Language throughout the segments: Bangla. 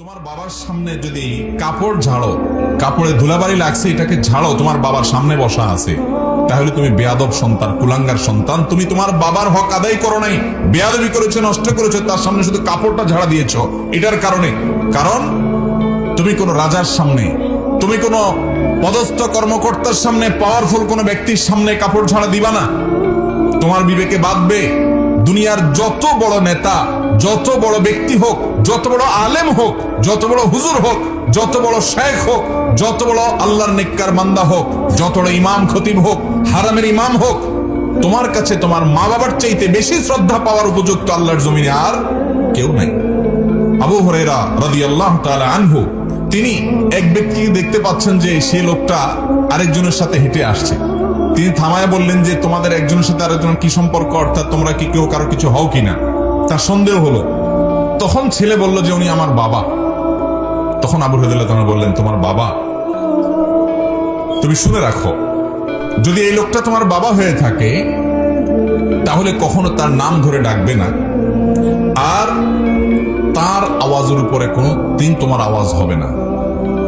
তোমার বাবার সামনে যদি কাপড় ঝাড়ো, কাপড়ে ধুলাবাড়ি লাগছে, এটাকে ঝাড়ো, তোমার বাবার সামনে বসা আছে। তাহলে তুমি বেয়াদব সন্তান, কুলাঙ্গার সন্তান। তুমি তোমার বাবার হক আদায় করো নাই, বেয়াদবি করেছ, নষ্ট করেছ, তার সামনে শুধু কাপড়টা ঝাড়া দিয়েছ। এটার কারণে, কারণ তুমি কোনো রাজার সামনে, তুমি কোনো পদস্থ কর্মকর্তার সামনে পাওয়ারফুল কোনো ব্যক্তির সামনে কাপড় ঝাড়া দিবা না। তোমার বিবেকে বাঁধবে দুনিয়ার যত বড় নেতা, যত বড় ব্যক্তি হোক, যত বড় আলেম হোক, যত বড় হুজুর হোক, যত বড় শেখ হোক, যত বড় আল্লাহর নেককার মান্দা হোক, যত বড় ইমাম খতিব হোক, হারামের ইমাম হোক, তোমার কাছে তোমার মা বাবার চাইতে বেশি শ্রদ্ধা পাওয়ার উপযুক্ত আল্লাহর জমিনে আর কেউ নাই। আবু হরেরা রাদিয়াল্লাহু তাআলা আনহু, তিনি এক ব্যক্তিকে দেখতে পাচ্ছেন যে সে লোকটা আরেকজনের সাথে হেঁটে আসছে। তিনি থামায় বললেন যে, তোমাদের একজনের সাথে আরেকজন কি সম্পর্ক, অর্থাৎ তোমরা কি কেউ কারও কিছু হও কিনা? তার সন্দেহ হলো। তখন ছেলে বলল যে, উনি আমার বাবা। তখন আবু হরেরা তোমার বললেন, তোমার বাবা? তুমি শুনে রাখো, যদি এই লোকটা তোমার বাবা হয়ে থাকে, তাহলে কখনো তার নাম ধরে ডাকবে না। আর তার আওয়াজের উপরে কোনো দিন তোমার আওয়াজ হবে না।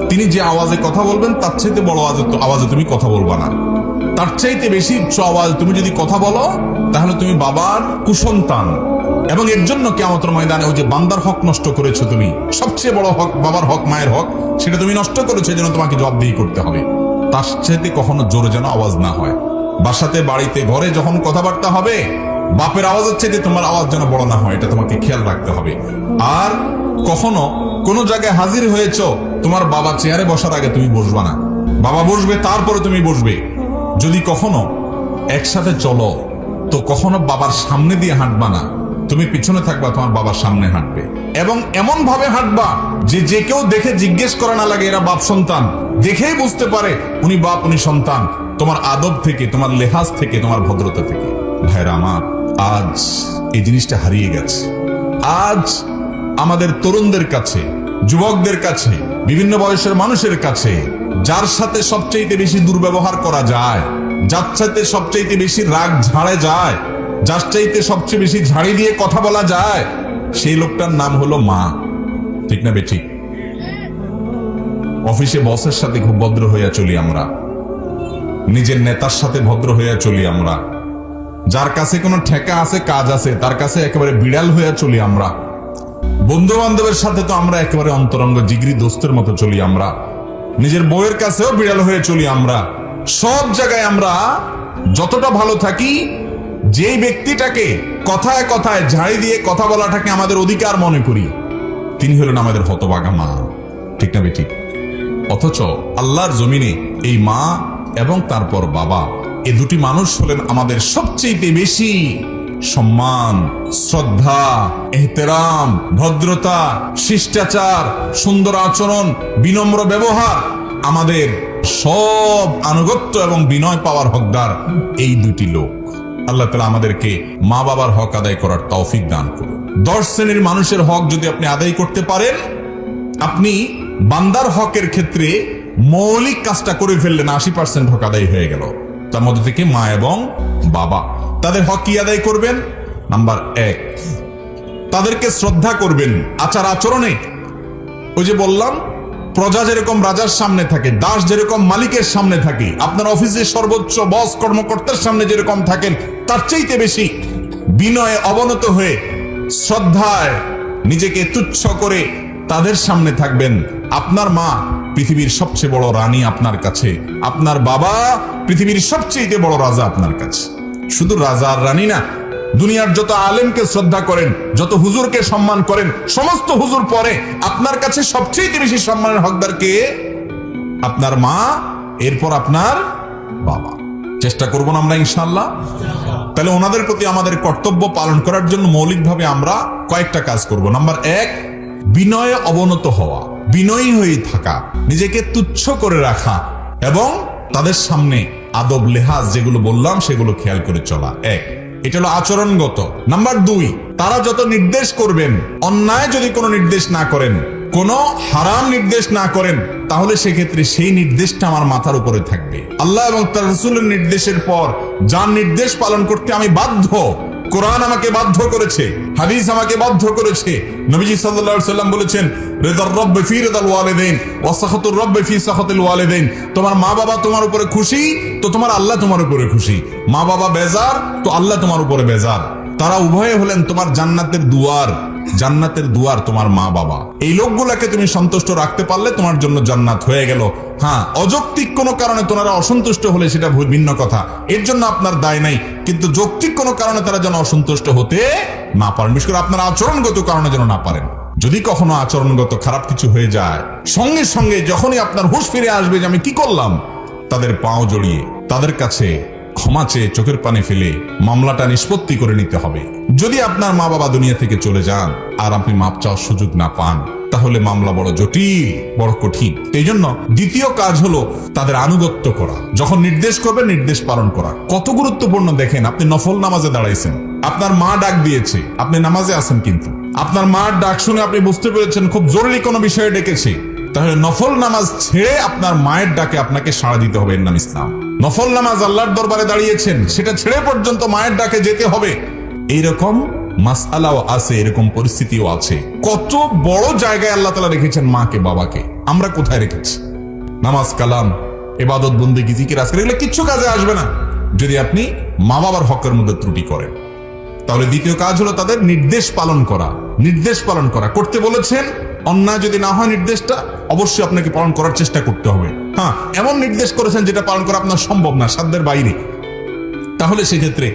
তিনি যে আওয়াজে কথা বলবেন, তার চাইতে বড় আওয়াজে তুমি কথা বলবা না। তার চাইতে বেশি আওয়াজ তুমি যদি কথা বলো, তাহলে তুমি বাবার কুসন্তান। এবং এর জন্য কেমতর ময়দানে ওই যে বান্দার হক নষ্ট করেছ তুমি, সবচেয়ে বড় হক বাবার হক, মায়ের হক, সেটা তুমি নষ্ট করেছ জন্য তোমাকে জবাবদিহি করতে হবে। তার চাইতে কখনো জোরে যেন আওয়াজ না হয়। বাসাতে, বাড়িতে, ঘরে যখন কথাবার্তা হবে, বাপের আওয়াজের চাইতে তোমার আওয়াজ যেন বড় না হয়, এটা তোমাকে খেয়াল রাখতে হবে। আর কখনো কোন জায়গায় হাজির হয়েছ, তোমার বাবা চেয়ারে বসার আগে তুমি বসবা না। বাবা বসবে, তারপরে তুমি বসবে। যদি কখনো একসাথে চলো, তো কখনো বাবার সামনে দিয়ে হাঁটবা না। তুমি পিছনে থাকবা, তোমার বাবার সামনে হাঁটবে। এবং এমন ভাবে হাঁটবা যে যে কেউ দেখে জিজ্ঞেস করা না লাগে, এরা বাপ সন্তান। দেখেই বুঝতে পারে উনি বাপ, উনি সন্তান। তোমার আদব থেকে, তোমার লেহাজ থেকে, তোমার ভদ্রতা থেকে। ভাইরা আমার, আজ এই জিনিসটা হারিয়ে গেছে। আজ আমাদের তরুণদের কাছে, যুবকদের কাছে, বিভিন্ন বয়সের মানুষের কাছে যার সাথে সবচাইতে বেশি দুর্ব্যবহার করা যায়, যার সাথে সবচাইতে বেশি রাগ ঝাড়ে যায়, যার চাইতে সবচেয়ে বেশি ঝাড়ি দিয়ে কথা বলা যায়, সেই লোকটার নাম হলো মা। ঠিক না বেঠিক অফিসে বসের সাথে খুব ভদ্র হইয়া চলি আমরা। নিজের নেতার সাথে ভদ্র হইয়া চলি আমরা। যার কাছে কোনো ঠেকা আছে, কাজ আছে, তার কাছে একেবারে বিড়াল হইয়া চলি আমরা। বন্ধু বান্ধবের সাথে তো আমরা একেবারে অন্তরঙ্গ জিগরি দোস্তের মতো চলি আমরা। নিজের বউয়ের কাছেও বিড়াল হয়ে চলি আমরা। সব জায়গায় আমরা যতটা ভালো থাকি, যেই ব্যক্তিটাকে কথায় কথায় ঝাড়ি দিয়ে কথা বলাটাকে আমাদের অধিকার মনে করি, তিনি হলেন আমাদের হতবাগা মা। ঠিক না বেঠিক? অথচ আল্লাহর জমিনে এই মা এবং তারপর বাবা, এ দুটি মানুষ হলেন আমাদের সবচেয়ে বেশি সম্মান, শ্রদ্ধা, এহতেরাম, ভদ্রতা, শিষ্টাচার, সুন্দর আচরণ, বিনম্র ব্যবহার আমাদের সব আনুগত্য এবং বিনয় পাওয়ার হকদার এই দুটি লোক। আল্লাহ তালা আমাদেরকে মা বাবার হক আদায় করার তৌফিক দান করুন। দশ শ্রেণির মানুষের হক যদি আপনি আদায় করতে পারেন, আপনি বান্দার হকের ক্ষেত্রে মৌলিক কাজটা করে ফেললেন, আশি পার্সেন্ট হক আদায় হয়ে গেল। তার মধ্যে থেকে মা এবং বাবা, তাদের হক কি আদায় করবেন? নাম্বার এক, তাদেরকে শ্রদ্ধা করবেন, আচার আচরণে। ওই যে বললাম, প্রজা যেরকম রাজার সামনে থাকে, দাস যেরকম মালিকের সামনে থাকে, আপনার অফিসের সর্বোচ্চ বস কর্মকর্তার সামনে যেরকম থাকেন, তার চাইতে বেশি বিনয়ে অবনত হয়ে, শ্রদ্ধায় নিজেকে তুচ্ছ করে তাদের সামনে থাকবেন। আপনার মা পৃথিবীর সবচেয়ে বড় রানী আপনার কাছে। আপনার বাবা পৃথিবীর সবচেয়ে বড় রাজা আপনার কাছে। শুধু রাজা আর রানী না, দুনিয়ার যত আলেমকে শ্রদ্ধা করেন, যত হুজুরকে সম্মান করেন, সমস্ত হুজুর পরে আপনার কাছে সবচেয়ে বেশি সম্মানের হকদার কে? আপনার মা, এরপর আপনার বাবা। চেষ্টা করব না আমরা ইনশাল্লাহ তাহলে ওনাদের প্রতি আমাদের কর্তব্য পালন করার জন্য মৌলিকভাবে আমরা কয়েকটা কাজ করব। নাম্বার এক বিনয়ে অবনত হওয়া, বিনয়ী হয়ে থাকা, নিজেকে তুচ্ছ করে রাখা এবং তাদের সামনে আদব লেহাজ যেগুলো বললাম সেগুলো খেয়াল করে চলা। এক, এটা হলো আচরণগত। নাম্বার দুই, তারা যত নির্দেশ করবেন, অন্যায় যদি কোনো নির্দেশ না করেন, কোনো হারাম নির্দেশ না করেন, তাহলে সেক্ষেত্রে সেই নির্দেশটা আমার মাথার উপরে থাকবে। আল্লাহ এবং তার রসুলের নির্দেশের পর, যার নির্দেশ পালন করতে আমি বাধ্য কোরআন আমাকে বাধ্য করেছে, হাদিস আমাকে বাধ্য করেছে। নবীজি সাল্লাল্লাহু সাল্লাম বলেছেন, রিদার রব্ব ফি রিদাল ওয়ালিদাইন ওয়া সাখাতুর রব্ব ফি সাখাতিল ওয়ালিদাইন। তোমার মা বাবা তোমার উপরে খুশি, তো তোমার আল্লাহ তোমার উপরে খুশি। মা বাবা বেজার, তো আল্লাহ তোমার উপরে বেজার। তারা উভয়ে হলেন তোমার জান্নাতের দুয়ার। জান্নাতের দুয়ার তোমার মা বাবা। এই লোকগুলাকে তুমি সন্তুষ্ট রাখতে পারলে তোমার জন্য জান্নাত হয়ে গেল। হ্যাঁ অযৌক্তিক কোনো কারণে তোনারা অসন্তুষ্ট হলে সেটা ভিন্ন কথা। এর জন্য আপনার দায় নাই, কিন্তু যৌক্তিক কোনো কারণে তারা যেন অসন্তুষ্ট হতে না পারেন। বিশেষ করে আপনার আচরণগত কারণে যেন না পারেন। যদি কখনো আচরণগত খারাপ কিছু হয়ে যায়, সঙ্গে সঙ্গে যখনই আপনার হুশ ফিরে আসবে যে আমি কি করলাম, তাদের পাও জড়িয়ে, তাদের কাছে ক্ষমা চেয়ে চোখের পানি ফেলে মামলাটা নিষ্পত্তি করে নিতে হবে। যদি আপনার মা বাবা দুনিয়া থেকে চলে যান আর আপনি মাপ চাওয়ার সুযোগ না পান, তাহলে মামলা বড় জটিল, বড় কঠিন। এই জন্য দ্বিতীয় কাজ হলো তাদের আনুগত্য করা। যখন নির্দেশ করবে নির্দেশ পালন করা। কত গুরুত্বপূর্ণ দেখেন, আপনি নফল নামাজে দাঁড়াইছেন। আপনার মা ডাক দিয়েছে, আপনি নামাজে আছেন কিন্তু। আপনার মার ডাক শুনে আপনি বুঝতে পেরেছেন, খুব জরুরি কোনো বিষয়ে ডেকেছে। তাহলে নফল নামাজ ছেড়ে আপনার মায়ের ডাকে আপনাকে সাড়া দিতে হবে এর নাম ইসলাম। নফল নামাজ আল্লাহর দরবারে দাঁড়িয়েছেন, সেটা ছেড়ে পর্যন্ত মায়ের ডাকে যেতে হবে। এইরকম মাসালাও আছে, এরকম পরিস্থিতিও আছে। কত বড় জায়গায় আল্লাহ তালা রেখেছেন মাকে, বাবাকে। আমরা কোথায় রেখেছি? নামাজ, কালাম এবাদত বন্দি, জিকির, আজকের, এগুলো কিচ্ছু কাজে আসবে না। যদি আপনি মা বাবার হকের মধ্যে ত্রুটি করেন, তাহলে দ্বিতীয় কাজ হলো তাদের নির্দেশ পালন করা, নির্দেশ পালন করা। করতে বলেছেন অন্যায় যদি না হয় নির্দেশটা, অবশ্যই আপনাকে পালন করার চেষ্টা করতে হবে। হ্যাঁ এমন নির্দেশ করেছেন যেটা পালন করা আপনার সম্ভব না, সাধ্যের বাইরে। তাহলে সেক্ষেত্রে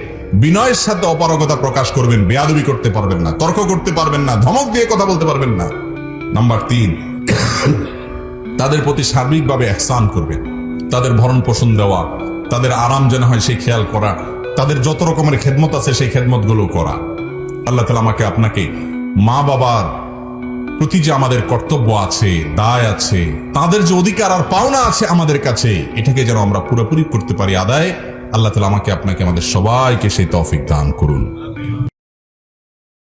বিনয়ের সাথে অপারগতা প্রকাশ করবেন, বেয়াদবি করতে পারবেন না, তর্ক করতে পারবেন না, ধমক দিয়ে কথা বলতে পারবেন না। নাম্বার তিন, তাদের প্রতি সার্বিকভাবে একসান করবেন। তাদের ভরণ পোষণ দেওয়া, তাদের আরাম যেন হয় সেই খেয়াল করা, তাদের যত রকমের খেদমত আছে সেই খেদমতগুলো করা। আল্লাহ তালা আমাকে আপনাকে মা বাবার প্রতি যে আমাদের কর্তব্য আছে, দায় আছে, তাদের যে অধিকার আর পাওনা আছে আমাদের কাছে, এটাকে যেন আমরা পুরোপুরি করতে পারি। আদায়, আল্লাহ তালা আমাকে, আপনাকে আমাদের সবাইকে সেই তৌফিক দান করুন।